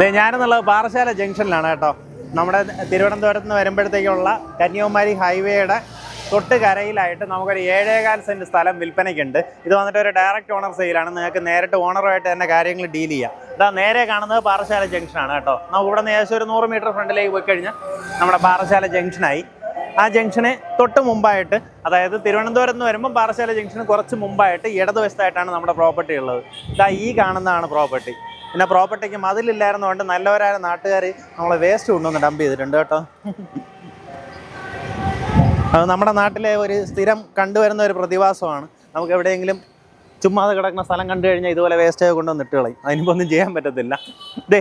ദേ ഞാനെന്നുള്ളത് പാറശാല ജംഗ്ഷനിലാണ് കേട്ടോ. നമ്മുടെ തിരുവനന്തപുരത്ത് നിന്ന് വരുമ്പോഴത്തേക്കുള്ള കന്യാകുമാരി ഹൈവേയുടെ തൊട്ട് കരയിലായിട്ട് നമുക്കൊരു ഏഴേകാൽ സെന്റ് സ്ഥലം വിൽപ്പനയ്ക്കുണ്ട്. ഇത് വന്നിട്ട് ഒരു ഡയറക്റ്റ് ഓണർ സെയിലാണ്. നിങ്ങൾക്ക് നേരിട്ട് ഓണറുമായിട്ട് തന്നെ കാര്യങ്ങൾ ഡീൽ ചെയ്യാം. ഇതാ നേരെ കാണുന്നത് പാറശാല ജംഗ്ഷനാണ് കേട്ടോ. നമുക്ക് ഇവിടെ നിന്ന് ഏകദേശം ഒരു നൂറ് മീറ്റർ ഫ്രണ്ടിലേക്ക് പോയി കഴിഞ്ഞാൽ നമ്മുടെ പാറശാല ജംഗ്ഷനായി. ആ ജംഗ്ഷന് തൊട്ട് മുമ്പായിട്ട് അതായത് തിരുവനന്തപുരം നിന്ന് വരുമ്പോൾ പാറശാല ജംഗ്ഷന് കുറച്ച് മുമ്പായിട്ട് ഇടതുവശത്തായിട്ടാണ് നമ്മുടെ പ്രോപ്പർട്ടി ഉള്ളത്. ഇതാ ഈ കാണുന്നതാണ് പ്രോപ്പർട്ടി. പിന്നെ പ്രോപ്പർട്ടിക്ക് മതിലില്ലായിരുന്നതുകൊണ്ട് നല്ലവരായ നാട്ടുകാർ നമ്മളെ വേസ്റ്റ് കൊണ്ടുവന്ന് ഡംപ് ചെയ്തിട്ടുണ്ട് കേട്ടോ. അത് നമ്മുടെ നാട്ടിലെ ഒരു സ്ഥിരം കണ്ടുവരുന്ന ഒരു പ്രതിഭാസമാണ്. നമുക്ക് എവിടെയെങ്കിലും ചുമ്മാതെ കിടക്കുന്ന സ്ഥലം കണ്ടു കഴിഞ്ഞാൽ ഇതുപോലെ വേസ്റ്റ് കൊണ്ടുവന്ന് ഇട്ട് കളയും. അതിനിപ്പോൾ ഒന്നും ചെയ്യാൻ പറ്റത്തില്ല. ദേ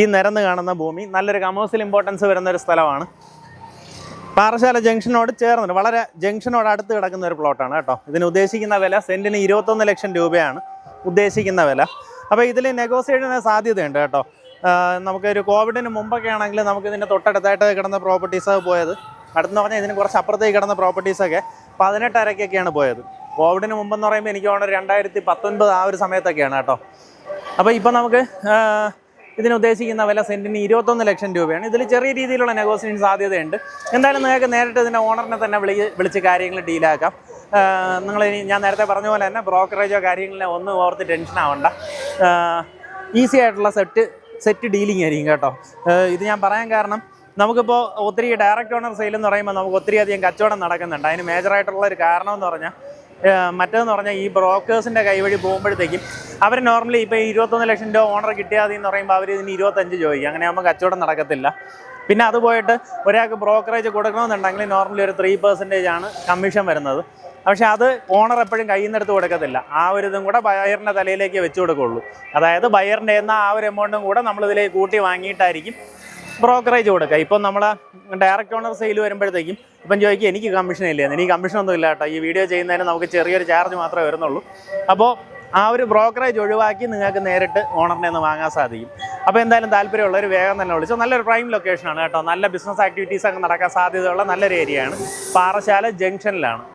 ഈ നിരന്ന് കാണുന്ന ഭൂമി നല്ലൊരു കമേഴ്സ്യൽ ഇമ്പോർട്ടൻസ് വരുന്ന ഒരു സ്ഥലമാണ്. പാറശാല ജംഗ്ഷനോട് ചേർന്നിട്ട് വളരെ ജംഗ്ഷനോട് അടുത്ത് കിടക്കുന്ന ഒരു പ്ലോട്ടാണ് കേട്ടോ. ഇതിന് ഉദ്ദേശിക്കുന്ന വില സെന്റിന് ഇരുപത്തൊന്ന് ലക്ഷം രൂപയാണ്. ഉദ്ദേശിക്കുന്ന വില. അപ്പോൾ ഇതിൽ നെഗോസിയേഷന് സാധ്യതയുണ്ട് കേട്ടോ. നമുക്ക് ഒരു കോവിഡിന് മുമ്പൊക്കെ ആണെങ്കിൽ നമുക്ക് ഇതിന്റെ തൊട്ടടുത്തായിട്ട് കിടന്ന പ്രോപ്പർട്ടീസ് പോയത്. അടുത്തെന്ന് പറഞ്ഞാൽ ഇതിന് കുറച്ച് അപ്പുറത്തേക്ക് കിടന്ന പ്രോപ്പർട്ടീസൊക്കെ പതിനെട്ടരക്കൊക്കെയാണ് പോയത്. കോവിഡിന് മുമ്പെന്ന് പറയുമ്പോൾ എനിക്ക് തോന്നുന്നു രണ്ടായിരത്തി പത്തൊൻപത് ആ ഒരു സമയത്തൊക്കെയാണ് കേട്ടോ. അപ്പോൾ ഇപ്പോൾ നമുക്ക് ഇതിനുദ്ദേശിക്കുന്ന വില സെന്റിന് ഇരുപത്തൊന്ന് ലക്ഷം രൂപയാണ്. ഇതിൽ ചെറിയ രീതിയിലുള്ള നെഗോസിയേഷൻ സാധ്യതയുണ്ട്. എന്തായാലും നിങ്ങൾക്ക് നേരിട്ട് ഇതിന്റെ ഓണറിനെ തന്നെ വിളി വിളിച്ച് കാര്യങ്ങൾ ഡീലാക്കാം നിങ്ങൾ ഞാൻ നേരത്തെ പറഞ്ഞ പോലെ തന്നെ ബ്രോക്കറേജോ കാര്യങ്ങളിലോ ഒന്നും ഓർത്ത് ടെൻഷൻ ആവണ്ട. ഈസി ആയിട്ടുള്ള സെറ്റ് സെറ്റ് ഡീലിംഗ് ആയിരിക്കും കേട്ടോ. ഇത് ഞാൻ പറയാൻ കാരണം നമുക്കിപ്പോൾ ഒത്തിരി ഡയറക്റ്റ് ഓണർ സെയിൽ എന്ന് പറയുമ്പോൾ നമുക്ക് ഒത്തിരി അധികം കച്ചവടം നടക്കുന്നുണ്ട്. അതിന് മേജറായിട്ടുള്ള ഒരു കാരണം എന്ന് പറഞ്ഞാൽ മറ്റേതെന്ന് പറഞ്ഞാൽ ഈ ബ്രോക്കേഴ്സിന്റെ കൈവഴി പോകുമ്പോഴത്തേക്കും അവർ നോർമലി ഇപ്പോൾ ഇരുപത്തൊന്ന് ലക്ഷം രൂപ ഓണർ കിട്ടിയാൽ മതി എന്ന് പറയുമ്പോൾ അവർ ഇതിന് ഇരുപത്തഞ്ച് ചോദിക്കും. അങ്ങനെ ആകുമ്പോൾ കച്ചവടം നടക്കത്തില്ല. പിന്നെ അതുപോയിട്ട് ഒരാൾക്ക് ബ്രോക്കറേജ് കൊടുക്കണമെന്നുണ്ടെങ്കിൽ നോർമലി ഒരു ത്രീ പെർസെന്റേജ് ആണ് കമ്മീഷൻ വരുന്നത്. പക്ഷെ അത് ഓണർ എപ്പോഴും കയ്യിൽ നിന്ന് എടുത്ത് കൊടുക്കത്തില്ല. ആ ഒരു ഇതും കൂടെ ബയറിന്റെ തലയിലേക്ക് വെച്ച് കൊടുക്കുള്ളൂ. അതായത് ബയറിന്റെ എന്ന ആ ഒരു എമൗണ്ടും കൂടെ നമ്മൾ ഇതിലേക്ക് കൂട്ടി വാങ്ങിയിട്ടായിരിക്കും ബ്രോക്കറേജ് കൊടുക്കുക. ഇപ്പം നമ്മൾ ഡയറക്റ്റ് ഓണർ സെയിൽ വരുമ്പോഴത്തേക്കും ഇപ്പം ചോദിക്കും എനിക്ക് കമ്മീഷൻ ഇല്ല? എനിക്ക് കമ്മീഷൻ ഒന്നും ഇല്ല കേട്ടോ. ഈ വീഡിയോ ചെയ്യുന്നതിന് നമുക്ക് ചെറിയൊരു ചാർജ് മാത്രമേ വരുന്നുള്ളൂ. അപ്പോൾ ആ ഒരു ബ്രോക്കറേജ് ഒഴിവാക്കി നിങ്ങൾക്ക് നേരിട്ട് ഓണറിനെ ഒന്ന് വാങ്ങാൻ സാധിക്കും. അപ്പോൾ എന്തായാലും താല്പര്യമുള്ളവർ വേഗം തന്നെ വിളിച്ചു. നല്ലൊരു പ്രൈം ലൊക്കേഷനാണ് കേട്ടോ. നല്ല ബിസിനസ് ആക്ടിവിറ്റീസ് ഒക്കെ നടക്കാൻ സാധ്യതയുള്ള നല്ലൊരു ഏരിയയാണ് പാറശാല ജംഗ്ഷനിലാണ്